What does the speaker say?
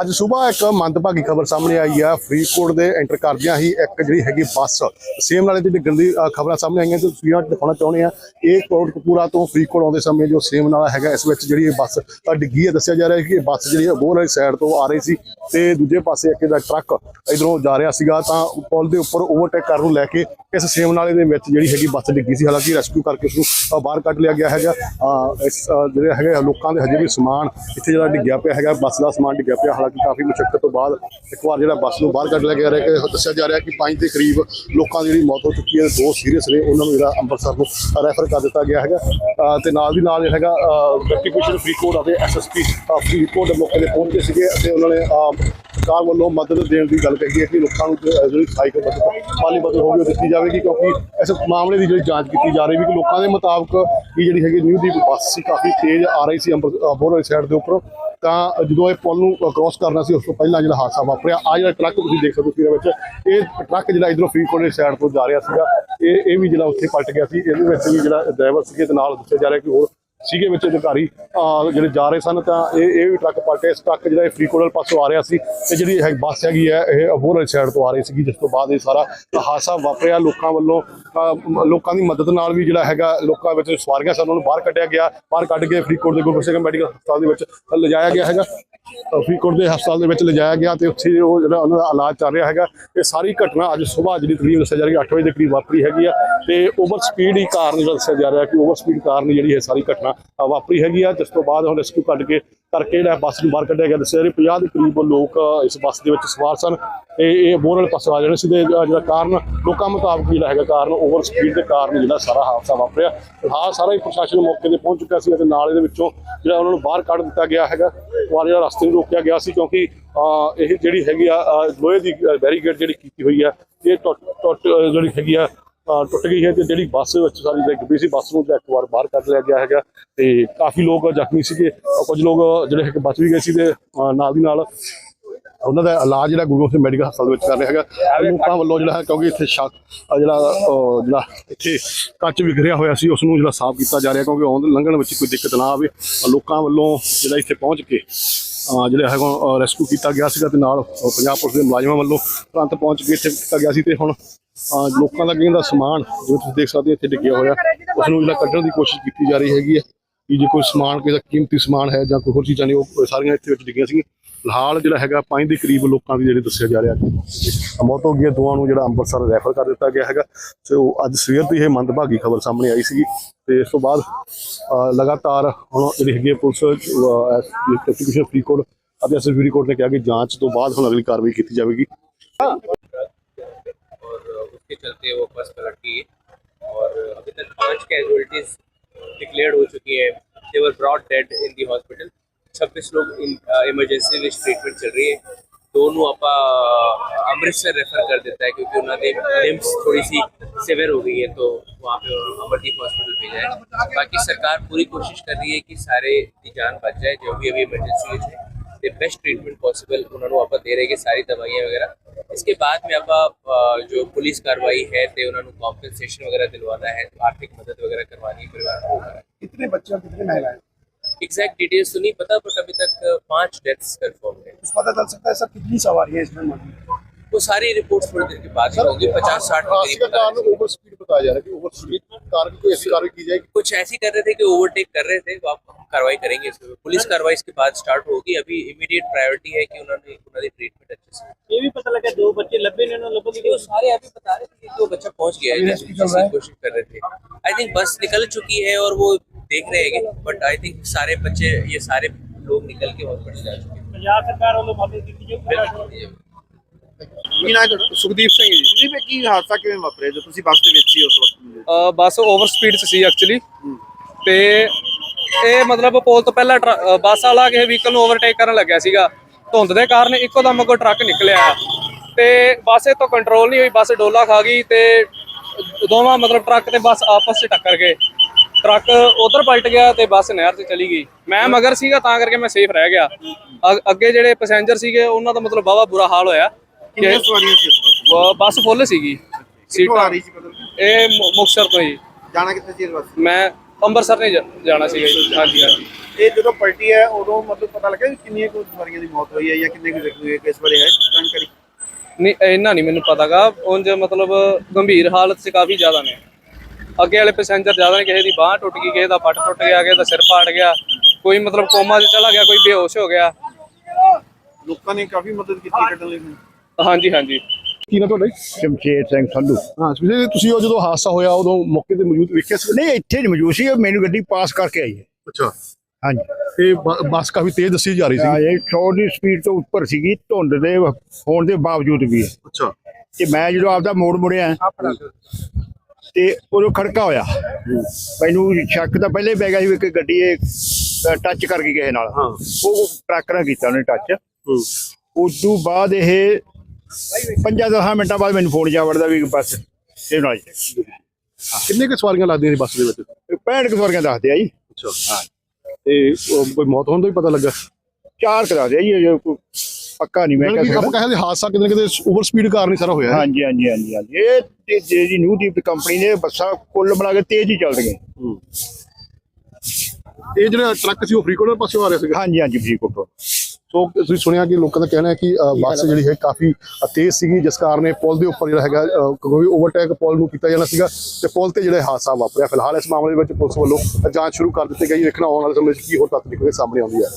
ਅੱਜ ਸਵੇਰ ਇੱਕ ਮੰਦਭਾਗੀ ਖਬਰ ਸਾਹਮਣੇ ਆਈ ਆ। ਫਰੀਦਕੋਟ ਦੇ ਐਂਟਰ ਕਰਦਿਆਂ ਹੀ ਇੱਕ ਜਿਹੜੀ ਹੈਗੀ ਬੱਸ ਸੇਮ ਨਾਲੇ ਦੀ ਡਿੱਗਣ ਦੀ ਖਬਰਾਂ ਸਾਹਮਣੇ ਆਈਆਂ ਤੇ ਤਸਵੀਰਾਂ ਦਿਖਾਉਣਾ ਚਾਹੁੰਦੇ ਆ ਇਹ ਕੋਟਕਪੂਰਾ ਤੋਂ ਫਰੀਦਕੋਟ ਆਉਂਦੇ ਸਮੇਂ ਜੋ ਸੇਮ ਨਾਲਾ ਹੈਗਾ, ਇਸ ਵਿੱਚ ਜਿਹੜੀ ਬੱਸ ਡਿੱਗੀ ਹੈ, ਦੱਸਿਆ ਜਾ ਰਿਹਾ ਹੈ ਕਿ ਇਹ ਬੱਸ ਜਿਹੜੀ ਹੈ ਬੋਰ ਵਾਲੀ ਸਾਈਡ ਤੋਂ ਆ ਰਹੀ ਸੀ। ਤੇ ਦੂਜੇ ਪਾਸੇ ਇੱਕ ਇਹਦਾ ਟਰੱਕ ਇਧਰੋਂ ਜਾ ਰਿਹਾ ਸੀਗਾ ਤਾਂ ਪੁਲ ਦੇ ਉੱਪਰ ਓਵਰਟੇਕ ਕਰਨ ਨੂੰ ਲੈ ਕੇ ਇਸ ਸੇਮ ਨਾਲੇ ਦੇ ਵਿੱਚ ਜਿਹੜੀ ਹੈਗੀ ਬੱਸ ਡਿੱਗੀ ਸੀ। ਹਾਲਾਂਕਿ ਰੈਸਕਿਊ ਕਰਕੇ ਉਸ ਨੂੰ ਬਾਹਰ ਕੱਢ ਲਿਆ ਗਿਆ ਹੈਗਾ। ਇਸ ਅ, ਜਿਹੜੇ ਹੈਗੇ ਲੋਕਾਂ ਦੇ ਹਜੇ ਵੀ ਸਮਾਨ ਇੱਥੇ ਜਿਹੜਾ ਡਿੱਗਿਆ ਪਿਆ ਹੈਗਾ ਬੱਸ ਦਾ ਸਮਾਨ ਡਿੱਗਿਆ ਪਿਆ। ਹਾਲਾਂਕਿ ਕਾਫੀ ਮੁਸ਼ਕਲ ਤੋਂ ਬਾਅਦ ਇੱਕ ਵਾਰ ਜਿਹੜਾ ਬੱਸ ਨੂੰ ਬਾਹਰ ਕੱਢ ਲਿਆ ਗਿਆ ਹੈ ਕਿ ਦੱਸਿਆ ਜਾ ਰਿਹਾ ਕਿ ਪੰਜ ਦੇ ਕਰੀਬ ਲੋਕਾਂ ਦੀ ਜਿਹੜੀ ਮੌਤ ਹੋ ਚੁੱਕੀ ਹੈ। ਦੋ ਸੀਰੀਅਸ ਨੇ ਉਹਨਾਂ ਨੂੰ ਜਿਹੜਾ ਅੰਮ੍ਰਿਤਸਰ ਨੂੰ ਰੈਫਰ ਕਰ ਦਿੱਤਾ ਗਿਆ ਹੈਗਾ। ਅ, ਤੇ ਨਾਲ ਦੀ ਨਾਲ ਜਿਹੜਾ ਹੈਗਾ ਡਿਪਟੀ ਕਮਿਸ਼ਨਰ ਫਰੀਦਕੋਟ ਅਤੇ ਐਸਐਸਪੀ ਫਰੀਦਕੋਟ ਦੇ ਮੌਕੇ ਤੇ ਪਹੁੰਚੇ ਸੀਗੇ ਅਤੇ ਉਹਨਾਂ ਨੇ ਸਰਕਾਰ ਵੱਲੋਂ ਮਦਦ ਦੇਣ ਦੀ ਗੱਲ ਕਹੀ ਹੈ ਕਿ ਲੋਕਾਂ ਨੂੰ ਜੋ- ਜਿਹੜੀ ਸਾਈਕਲ ਮਦਦ ਮਾਲੀ ਮਦਦ ਹੋਵੇ, ਉਹ ਦਿੱਤੀ ਜਾਵੇਗੀ ਕਿਉਂਕਿ ਇਸ ਮਾਮਲੇ ਦੀ ਜਿਹੜੀ ਜਾਂਚ ਕੀਤੀ ਜਾ ਰਹੀ ਵੀ ਕਿ ਲੋਕਾਂ ਦੇ ਮੁਤਾਬਕ ਇਹ ਜਿਹੜੀ ਹੈਗੀ ਨਿਊ ਦੀ ਬੱਸ ਸੀ ਕਾਫੀ ਤੇਜ਼ ਆ ਰਹੀ ਸੀ ਅੰਮ੍ਰਿਤ ਬੋਰ ਸਾਈਡ ਦੇ ਉੱਪਰ। ਤਾਂ ਜਦੋਂ ਇਹ ਪੁਲ ਨੂੰ ਕ੍ਰੋਸ ਕਰਨਾ ਸੀ, ਉਸ ਤੋਂ ਪਹਿਲਾਂ ਜਿਹੜਾ ਹਾਦਸਾ ਵਾਪਰਿਆ ਆ ਜਿਹੜਾ ਟਰੱਕ ਤੁਸੀਂ ਦੇਖ ਸਕਦੇ ਹੋ ਤਸਵੀਰਾਂ ਵਿੱਚ, ਇਹ ਟਰੱਕ ਜਿਹੜਾ ਇਧਰੋਂ ਫਰੀਦਕੋਟ ਦੇ ਸਾਈਡ ਤੋਂ ਜਾ ਰਿਹਾ ਸੀਗਾ। ਇਹ ਇਹ ਵੀ ਜਿਹੜਾ ਉੱਥੇ ਪਲਟ ਗਿਆ ਸੀ, ਇਹਦੇ ਵਿੱਚ ਵੀ ਜਿਹੜਾ ਡਰਾਈਵਰ ਸੀਗੇ, ਤੇ ਨਾਲ ਦੱਸਿਆ ਜਾ ਰਿਹਾ ਕਿ ਹੋਰ ਸੀਗੇ ਵਿੱਚ ਅਧਿਕਾਰੀ ਜਿਹੜੇ ਜਾ ਰਹੇ ਸਨ ਤਾਂ ਇਹ ਇਹ ਵੀ ਟਰੱਕ ਪਲਟੇ। ਇਸ ਟਰੱਕ ਜਿਹੜਾ ਇਹ ਫਰੀਦਕੋਟ ਵਾਲੇ ਪਾਸੋਂ ਆ ਰਿਹਾ ਸੀ ਤੇ ਜਿਹੜੀ ਇਹ ਬੱਸ ਹੈਗੀ ਹੈ ਇਹ ਅਬੋਰ ਵਾਲੀ ਸਾਈਡ ਤੋਂ ਆ ਰਹੀ ਸੀਗੀ ਜਿਸ ਤੋਂ ਬਾਅਦ ਇਹ ਸਾਰਾ ਹਾਦਸਾ ਵਾਪਰਿਆ। ਲੋਕਾਂ ਵੱਲੋਂ ਅਹ, ਲੋਕਾਂ ਦੀ ਮਦਦ ਨਾਲ ਵੀ ਜਿਹੜਾ ਹੈਗਾ ਲੋਕਾਂ ਵਿੱਚ ਸਵਾਰੀਆਂ ਸਨ ਉਹਨਾਂ ਨੂੰ ਬਾਹਰ ਕੱਢਿਆ ਗਿਆ। ਬਾਹਰ ਕੱਢ ਕੇ ਫਰੀਦਕੋਟ ਦੇ ਗੁਰੂ ਸਿੰਘ ਮੈਡੀਕਲ ਹਸਪਤਾਲ ਦੇ ਵਿੱਚ ਲਿਜਾਇਆ ਗਿਆ ਹੈਗਾ। ਫਰੀਦਕੋਟ ਦੇ ਹਸਪਤਾਲ ਦੇ ਵਿੱਚ ਲਿਜਾਇਆ ਗਿਆ ਤੇ ਉੱਥੇ ਉਹ ਜਿਹੜਾ ਉਹਨਾਂ ਦਾ ਇਲਾਜ ਚੱਲ ਰਿਹਾ ਹੈਗਾ ਇਹ ਸਾਰੀ ਘਟਨਾ ਅੱਜ ਸਵੇਰ ਜਿਹੜੀ ਤਕਰੀਬ ਦੱਸਿਆ ਜਾ ਰਿਹਾ 8 ਵਜੇ ਦੇ ਕਰੀਬ ਵਾਪਰੀ ਹੈਗੀ ਆ ਤੇ ਓਵਰ ਸਪੀਡ ਹੀ ਕਾਰਨ ਜਿਹੜਾ ਦੱਸਿਆ ਜਾ ਰਿਹਾ ਕਿ ਓਵਰ ਸਪੀਡ ਕਾਰਨ ਹੀ ਜਿਹੜੀ ਇਹ ਸਾਰੀ ਘਟਨਾ ਵਾਪਰੀ ਹੈਗੀ ਆ। ਜਿਸ ਤੋਂ ਬਾਅਦ ਹੁਣ ਰੈਸਕਿਊ ਕੱਢ ਕੇ ਕਰਕੇ ਜਿਹੜਾ ਬੱਸ ਨੂੰ ਬਾਹਰ ਕੱਢਿਆ ਗਿਆ, ਦੱਸਿਆ ਜਾ ਰਿਹਾ 50 ਦੇ ਕਰੀਬ ਲੋਕ ਇਸ ਬੱਸ ਦੇ ਵਿੱਚ ਸਵਾਰ ਸਨ। ਇਹ ਇਹ ਬੋਰ ਵਾਲੇ ਪਾਸੇ ਆ ਜਾਣੇ ਸੀ ਤੇ ਜਿਹੜਾ ਕਾਰਨ ਲੋਕਾਂ ਮੁਤਾਬਕ ਜਿਹੜਾ ਹੈਗਾ ਕਾਰਨ ਓਵਰ ਸਪੀਡ ਦੇ ਕਾਰਨ ਜਿਹੜਾ ਸਾਰਾ ਹਾਦਸਾ ਵਾਪਰਿਆ। ਫਿਲਹਾਲ ਸਾਰਾ ਹੀ ਪ੍ਰਸ਼ਾਸਨ ਮੌਕੇ ਤੇ ਪਹੁੰਚ ਚੁੱਕਿਆ ਸੀ ਅਤੇ ਨਾਲ ਇਹਦੇ ਵਿੱਚੋਂ ਜਿਹੜਾ ਉਹਨਾਂ ਨੂੰ ਬਾਹਰ ਕੱਢ ਦਿੱਤਾ ਗਿਆ ਹੈਗਾ। ਵਾਰ ਜਿਹੜਾ ਰਸਤੇ ਨੂੰ ਰੋਕਿਆ ਗਿਆ ਸੀ ਕਿਉਂਕਿ ਇਹ ਜਿਹੜੀ ਹੈਗੀ ਆ ਲੋਹੇ ਦੀ ਬੈਰੀਕੇਡ ਜਿਹੜੀ ਕੀਤੀ ਹੋਈ ਆ, ਇਹ ਟੁੱਟ ਟੁੱਟ ਜਿਹੜੀ ਹੈਗੀ ਆ ਟੁੱਟ ਗਈ ਹੈ ਤੇ ਜਿਹੜੀ ਬੱਸ ਵਿੱਚ ਸਾਰੀ ਡਿੱਗ ਪਈ ਸੀ ਬੱਸ ਨੂੰ ਇੱਕ ਵਾਰ ਬਾਹਰ ਕੱਢ ਲਿਆ ਗਿਆ ਹੈਗਾ ਤੇ ਕਾਫੀ ਲੋਕ ਜ਼ਖਮੀ ਸੀਗੇ। ਅ, ਕੁਝ ਲੋਕ ਜਿਹੜੇ ਹੈਗੇ ਬਚ ਵੀ ਗਏ ਸੀ ਤੇ ਨਾਲ ਦੀ ਨਾਲ ਉਹਨਾਂ ਦਾ ਇਲਾਜ ਜਿਹੜਾ ਗੁਰੂ ਗੋਬਿੰਦ ਸਿੰਘ ਮੈਡੀਕਲ ਹਸਪਤਾਲ ਵਿੱਚ ਕਰ ਰਿਹਾ ਹੈਗਾ। ਲੋਕਾਂ ਵੱਲੋਂ ਜਿਹੜਾ ਹੈ ਕਿਉਂਕਿ ਇੱਥੇ ਸ਼ੱਕ ਜਿਹੜਾ ਜਿਹੜਾ ਇੱਥੇ ਕੱਚ ਵਿਗੜਿਆ ਹੋਇਆ ਸੀ ਉਸ ਨੂੰ ਜਿਹੜਾ ਸਾਫ਼ ਕੀਤਾ ਜਾ ਰਿਹਾ ਕਿਉਂਕਿ ਆਉਣ ਲੰਘਣ ਵਿੱਚ ਕੋਈ ਦਿੱਕਤ ਨਾ ਆਵੇ। ਲੋਕਾਂ ਵੱਲੋਂ ਜਿਹੜਾ ਇੱਥੇ ਪਹੁੰਚ ਕੇ ਜਿਹੜਾ ਹੈਗਾ ਰੈਸਕਿਊ ਕੀਤਾ ਗਿਆ ਸੀਗਾ ਤੇ ਨਾਲ ਪੰਜਾਬ ਪੁਲਿਸ ਦੇ ਮੁਲਾਜ਼ਮਾਂ ਵੱਲੋਂ ਤੁਰੰਤ ਪਹੁੰਚ ਕੇ ਇੱਥੇ ਕੀਤਾ ਗਿਆ ਸੀ ਤੇ ਹੁਣ ਲੋਕਾਂ ਦਾ ਕਹਿੰਦਾ ਸਮਾਨ ਜਿਵੇਂ ਤੁਸੀਂ ਦੇਖ ਸਕਦੇ ਹੋ, ਇੱਥੇ ਡਿੱਗਿਆ ਹੋਇਆ। ਉਸ ਨੂੰ ਜਿਹੜਾ ਕੱਢਣ ਦੀ ਕੋਸ਼ਿਸ਼ ਕੀਤੀ ਜਾ ਰਹੀ ਹੈਗੀ ਹੈ ਕਿ ਜੇ ਕੋਈ ਸਮਾਨ, ਕਿਸੇ ਦਾ ਕੀਮਤੀ ਸਮਾਨ ਹੈ ਜਾਂ ਕੋਈ ਹੋਰ ਚੀਜ਼ਾਂ ਨੇ, ਉਹ ਸਾਰੀਆਂ ਇੱਥੇ ਵਿੱਚ ਡਿੱਗੀਆਂ ਸੀ ਫਿਲਹਾਲ ਜਿਹੜਾ ਹੈਗਾ ਪੰਜ ਦੇ ਕਰੀਬ ਲੋਕਾਂ ਦੀ ਜਿਹੜੇ ਦੱਸਿਆ ਜਾ ਰਿਹਾ ਕਿ ਮੌਤ ਹੋ ਗਈ ਹੈ ਦੋਵਾਂ ਨੂੰ ਜਿਹੜਾ ਅੰਮ੍ਰਿਤਸਰ ਰੈਫਰ ਕਰ ਦਿੱਤਾ ਗਿਆ ਹੈਗਾ ਸੋ ਅੱਜ ਸਵੇਰ ਤੋਂ ਇਹ ਮੰਦਭਾਗੀ ਖਬਰ ਸਾਹਮਣੇ ਆਈ ਸੀਗੀ ਤੇ ਇਸ ਤੋਂ ਬਾਅਦ ਅ, ਲਗਾਤਾਰ ਹੁਣ ਜਿਹੜੀ ਹੈਗੀ ਹੈ ਪੁਲਿਸ ਕਮਿਸ਼ਨ ਫਰੀਦਕੋਟ ਅਤੇ ਐਸਐਸ ਫਰੀਦਕੋਟ ਨੇ ਕਿਹਾ ਕਿ ਜਾਂਚ ਤੋਂ ਬਾਅਦ ਹੁਣ ਅਗਲੀ ਕਾਰਵਾਈ ਕੀਤੀ ਜਾਵੇਗੀ और उसके चलते वो बस पलट गई है और अभी तक पांच कैजुअलिटीज डिक्लेयर्ड हो चुकी है they were brought dead in the hospital छब्बीस लोग इन इमरजेंसी ਵਿੱਚ ट्रीटमेंट चल रही है दोनों आपा अमृतसर रेफर कर देता है क्योंकि उन्होंने लिम्स थोड़ी सी सिवियर हो गई है तो वहाँ पे अमरदीप हॉस्पिटल भेजा है बाकी सरकार पूरी कोशिश कर रही है कि सारे की जान बच जाए जो भी अभी इमरजेंसी है ਤੇ ਬੈਸਟ ਟ੍ਰੀਟਮੈਂਟ ਪੋਸੀਬਲ ਉਹਨਾਂ ਨੂੰ ਆਪਾਂ ਦੇ ਰਹੇ ਕਿ ਸਾਰੀ ਦਵਾਈਆਂ ਵਗੈਰਾ इसके बाद में अब आप जो पुलिस कार्रवाई है तो उन्होंने कॉम्पनसेशन वगैरह दिलवाना है तो आर्थिक मदद वगैरह करवानी है परिवार को कितने बच्चे और कितनी महिलाएं एग्जैक्ट डिटेल्स तो नहीं पता बट अभी तक पाँच डेथ्स कंफर्म है। कुछ पता चल सकता है सर कितनी सवारी है इसमें वो सारी रिपोर्ट्स पर देर के बाद होगी हाँ, पचास साठ हाँ, ओवर स्पीड बताया जा रहा है कि ओवर स्पीड में कार की कोई ऐसी कार्रवाई की जाएगी? कुछ ऐसी कर रहे थे कि ओवरटेक कर रहे थे तो आप कार्रवाई करेंगे इसमें। पुलिस हाँ। कार्रवाई इसके बाद स्टार्ट होगी। अभी इमीडिएट प्रायोरिटी है कि उन्होंने उन्होंने ट्रीटमेंट अच्छे से ये भी पता लगा दो बच्चे लंबे लोगों के वो सारे अभी बता रहे थे कि दो बच्चा पहुँच गया है कोशिश कर रहे थे। आई थिंक बस निकल चुकी है और वो देख रहे हैं बट आई थिंक सारे बच्चे ये सारे लोग निकल के हॉस्पिटल जा चुके हैं ਪੰਜਾਬ ਸਰਕਾਰ ਵੱਲੋਂ ਮਦਦ ਕੀਤੀ ਜੋ बिल्कुल। ਕੀ ਨਾਮ ਤੁਹਾਡਾ ਸੁਖਦੀਪ ਸਿੰਘ ਜੀ ਸੁਖਦੀਪ ਇਹ ਕੀ ਹਾਦਸਾ ਕਿਵੇਂ ਵਾਪਰਿਆ ਜਦੋਂ ਤੁਸੀਂ ਬੱਸ ਦੇ ਵਿੱਚ ਸੀ ਉਸ ਵਕਤ ਅ, ਬੱਸ ਓਵਰ ਸਪੀਡ 'ਚ ਸੀ ਐਕਚੁਅਲੀ ਤੇ ਇਹ ਮਤਲਬ ਪੁਲ ਤੋਂ ਪਹਿਲਾਂ ਟਰ- ਅ, ਬੱਸ ਵਾਲਾ ਕਿਸੇ ਵਹੀਕਲ ਨੂੰ ਓਵਰਟੇਕ ਕਰਨ ਲੱਗਿਆ ਸੀਗਾ ਧੁੰਦ ਦੇ ਕਾਰਨ ਇੱਕੋ ਦਮ ਅੱਗੋਂ ਟਰੱਕ ਨਿਕਲਿਆ ਤੇ ਬੱਸ ਇਹ ਤੋਂ ਕੰਟਰੋਲ ਨਹੀਂ ਹੋਈ ਬੱਸ ਡੋਲਾ ਖਾ ਗਈ ਤੇ ਦੋਵਾਂ ਮਤਲਬ ਟਰੱਕ ਤੇ ਬੱਸ ਆਪਸ 'ਚ ਟੱਕਰ ਗਏ ਟਰੱਕ ਉਧਰ ਪਲਟ ਗਿਆ ਤੇ ਬੱਸ ਨਹਿਰ 'ਚ ਚਲੀ ਗਈ। ਮੈਂ ਮਗਰ ਸੀਗਾ ਤਾਂ ਕਰਕੇ ਮੈਂ ਸੇਫ ਰਹਿ ਗਿਆ। ਅ- ਅੱਗੇ ਜਿਹੜੇ ਪੈਸੇਂਜਰ ਸੀਗੇ ਉਹਨਾਂ ਦਾ ਮਤਲਬ ਬਾਵਾ ਬੁਰਾ ਹਾਲ ਹੋਇਆ। ਕਿੰਨੀਆਂ ਕਿ ਸਵਾਰੀਆਂ ਸੀ ਬ- ਬੱਸ ਫੁੱਲ ਸੀਗੀ। ਕਿੱਥੋਂ ਆ ਸੀਟਾਂ ਰਹੀ ਸੀ ਇਹ ਮੁ- ਮੁਕਤਸਰ ਤੋਂ ਹੀ। ਜਾਣਾ ਕਿੱਥੇ ਸੀ ਇਸ ਬੱਸ ਮੈਂ ਅੰਮ੍ਰਿਤਸਰ ਨੇ ਜਾ- ਜਾਣਾ ਸੀਗਾ ਜੀ। ਹਾਂਜੀ ਹਾਂਜੀ। ਇਹ ਜਦੋਂ ਪਲਟੀ ਹੈ ਉਦੋਂ ਮਤਲਬ ਪਤਾ ਲੱਗਾ ਕਿ ਕਿੰਨੀਆਂ ਕੁ ਸਵਾਰੀਆਂ ਦੀ ਮੌਤ ਹੋਈ ਹੈ ਜਾਂ ਕਿੰਨੇ ਕੁ ਜ਼ਖਮੀ ਹੋਏ ਕਿਸ ਬਾਰੇ ਹੈ ਜਾਣਕਾਰੀ? ਨਹੀਂ ਇੰਨਾ ਨਹੀਂ ਮੈਨੂੰ ਪਤਾਗਾ। ਉਂਝ ਮਤਲਬ ਗੰਭੀਰ ਹਾਲਤ 'ਚ ਕਾਫੀ ਜ਼ਿਆਦਾ ਨੇ। ਅੱਗੇ ਵਾਲੇ ਪੈਸੇਂਜਰ ਜ਼ਿਆਦਾ ਨੇ ਕਿਸੇ ਦੀ ਬਾਹ ਟੁੱਟ ਗਈ ਕਿਸੇ ਦਾ ਪੱਟ ਟੁੱਟ ਗਿਆ ਕਿਸੇ ਦਾ ਸਿਰ ਪਾੜ ਗਿਆ ਕੋਈ ਮਤਲਬ ਕੋਮਾ 'ਚ ਚਲਾ ਗਿਆ ਕੋਈ ਬੇਹੋਸ਼ ਹੋ ਗਿਆ। ਲੋਕਾਂ ਨੇ ਕਾਫੀ ਮਦਦ ਕੀਤੀ ਕੱਢਣ ਲਈ। ਹਾਂਜੀ ਹਾਂਜੀ। ਕੀ ਨਾ ਤੁਹਾਡਾ? ਸ਼ਮਸ਼ੇਰ ਸਿੰਘ ਸੰਧੂ। ਹਾਂ ਜੀ ਤੁਸੀਂ ਉਹ ਜਦੋਂ ਹਾਦਸਾ ਹੋਇਆ ਉਦੋਂ ਮੌਕੇ ਤੇ ਮੌਜੂਦ ਵੇਖਿਆ ਸੀ? ਨਹੀਂ ਇੱਥੇ ਨਹੀਂ ਮੌਜੂਦ ਸੀ ਮੈਨੂੰ ਗੱਡੀ ਪਾਸ ਕਰਕੇ ਆਈ ਹੈ। ਅੱਛਾ। ਹਾਂਜੀ। ਇਹ ਬ- ਬੱਸ ਕਾਫੀ ਤੇਜ਼ ਦੱਸੀ ਜਾ ਰਹੀ ਹਾਂ ਸੀ ਇਹ 100 ਦੀ ਸਪੀਡ ਤੋਂ ਉੱਪਰ ਸੀਗੀ ਧੁੰਦ ਦੇ ਹੋਣ ਦੇ ਬਾਵਜੂਦ ਵੀ। ਅੱਛਾ। ਤੇ ਮੈਂ ਜਦੋਂ ਆਪਦਾ ਮੋੜ ਮੁੜਿਆ ਤੇ ਉਦੋਂ ਖੜਕਾ ਹੋਇਆ ਮੈਨੂੰ ਸ਼ੱਕ ਤਾਂ ਪਹਿਲੇ ਪੈ ਗਿਆ ਸੀ ਵੀ ਕਿ ਗੱਡੀ ਇਹ ਟੱਚ ਕਰ ਗਈ ਕਿਸੇ ਨਾਲ। ਉਹ ਟਰੱਕ ਨਾਲ ਕੀਤਾ ਉਹਨੇ ਟੱਚ। ਉਦੋਂ ਬਾਅਦ ਇਹ 5-10 ਮਿੰਟਾਂ ਬਾਅਦ ਮੈਨੂੰ ਫੋਨ ਜਾ ਵੜਦਾ ਵੀ ਬਸ ਇਹ ਨਾਲ। ਕਿੰਨੇ ਕੁ ਸਵਾਰੀਆਂ ਲੱਗਦੀਆਂ ਸੀ ਬੱਸ ਦੇ ਵਿੱਚ? 65 ਕੁ ਸਵਾਰੀਆਂ ਦੱਸਦੇ ਆ ਜੀ। ਅੱਛਾ। ਤੇ ਕੋਈ ਮੌਤ ਹੋਣ ਦਾ ਵੀ ਪਤਾ ਲੱਗਾ? ਚਾਰ ਕਰਾ ਦਿਆ ਜੀ ਪੱਕਾ ਨਹੀਂ ਮੈਂ ਕਿਹਾ ਆਪਾਂ ਕਹਿੰਦੇ ਹਾਦਸਾ ਕਿਤੇ ਨਾ ਕਿਤੇ ਓਵਰ ਸਪੀਡ ਕਾਰਨ ਹੀ ਸਾਰਾ ਹੋਇਆ ਹੈ। ਹਾਂਜੀ ਹਾਂਜੀ ਹਾਂਜੀ ਹਾਂਜੀ। ਇਹ ਤੇ ਜਿਹੜੀ ਨਿਊ ਦੀਪ ਕੰਪਨੀ ਨੇ ਬੱਸਾਂ ਕੁੱਲ ਮਿਲਾ ਕੇ ਤੇਜ਼ ਹੀ ਚੱਲਦੀਆਂ। ਹੂੰ। ਇਹ ਜਿਹੜਾ ਟਰੱਕ ਸੀ ਉਹ ਫਰੀਦਕੋਟ ਪਾਸੇ ਆ ਰਿਹਾ ਸੀਗਾ? ਹਾਂਜੀ ਹਾਂਜੀ ਫਰੀਦਕੋਟ ਤੋਂ। ਸੋ ਤੁਸੀਂ ਸੁਣਿਆ ਕਿ ਲੋਕਾਂ ਦਾ ਕਹਿਣਾ ਹੈ ਕਿ ਅ, ਬੱਸ ਜਿਹੜੀ ਹੈ ਕਾਫੀ ਅ, ਤੇਜ਼ ਸੀਗੀ ਜਿਸ ਕਾਰਨ ਇਹ ਪੁਲ ਦੇ ਉੱਪਰ ਜਿਹੜਾ ਹੈਗਾ ਅ, ਕਿਉਂਕਿ ਓਵਰਟੇਕ ਪੁਲ ਨੂੰ ਕੀਤਾ ਜਾਣਾ ਸੀਗਾ ਤੇ ਪੁਲ ਤੇ ਜਿਹੜਾ ਇਹ ਹਾਦਸਾ ਵਾਪਰਿਆ। ਫਿਲਹਾਲ ਇਸ ਮਾਮਲੇ ਵਿੱਚ ਪੁਲਿਸ ਵੱਲੋਂ ਜਾਂਚ ਸ਼ੁਰੂ ਕਰ ਦਿੱਤੀ ਗਈ। ਹੈ ਦੇਖਣਾ ਆਉਣ ਵਾਲੇ ਸਮੇਂ ਵਿੱਚ ਕੀ ਹੋਰ ਤੱਥ ਨਿਕਲਦੇ ਸਾਹਮਣੇ ਆਉਂਦੀ ਹੈ।